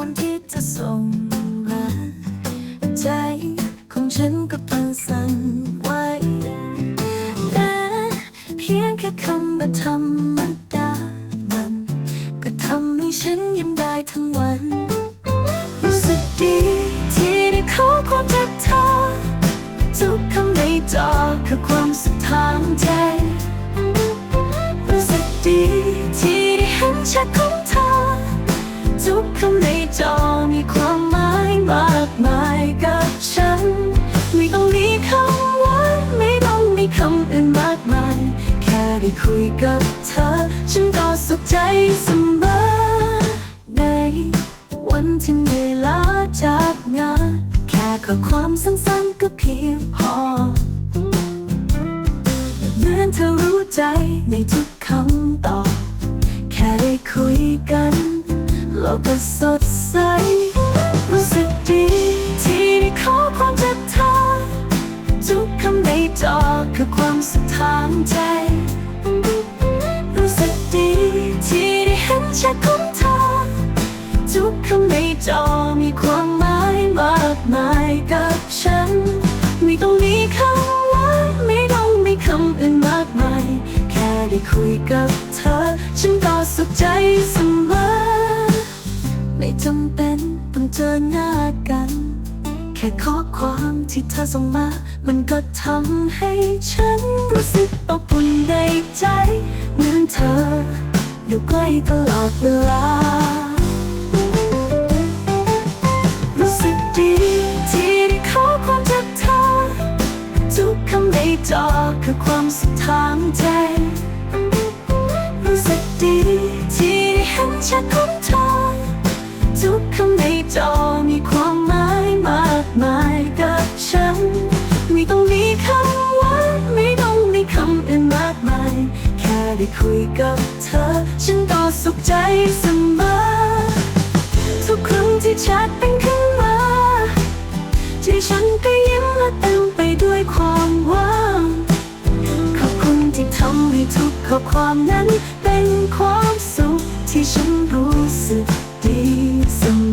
คนที่จะส่งมาใจของฉันก็เพิ่งสั่นไหวแต่เพียงแค่คำว่าธรรมดามันก็ทำให้ฉันยิ้มได้ทั้งวันรู้สึกดีที่ได้ขอความจากเธอทุกคำในจอคือความสุขทางใจรู้สึกดีที่ได้เห็นแชทของ คำในจอมีความหมายมากมายกับฉัน ไม่ต้องมีคำหวานไม่ต้องมีคำอื่นมากมาย แค่ได้คุยกับเธอ ฉันก็สุขใจเสมอในวันที่เหนื่อยล้าจากงาน แค่ข้อความสั้นๆก็เพียงพอเหมือนเธอรู้ใจในทุก ใส รู้สึกดี ที่ได้ขอความจากเธอทุกคำในจอคือความสุดทางใจ รู้สึกดี ที่ได้เห็นแชทขอ แค่ข้อความที่เธอส่งมา มันก็ทำให้ฉันรู้สึกอบอุ่นในใจ เหมือนเธอ อยู่ใกล้ตลอดเวลา รู้สึกดีที่ได้ขอความจากเธอ ทุกคำในจอคือความสุขทางใจ รู้สึกดีที่ได้เห็นแชทของเธอ ได้คุยกับเธอ ฉันก็สุขใจเสมอ ทุกครั้งที่แชทเป็นขึ้นมาใจฉันก็ยิ้มและเต็มไปด้วยความหว่างขอบคุณที่ทำให้ทุกข้อความนั้น เป็นความสุขที่ฉันรู้สึกดีเสมอ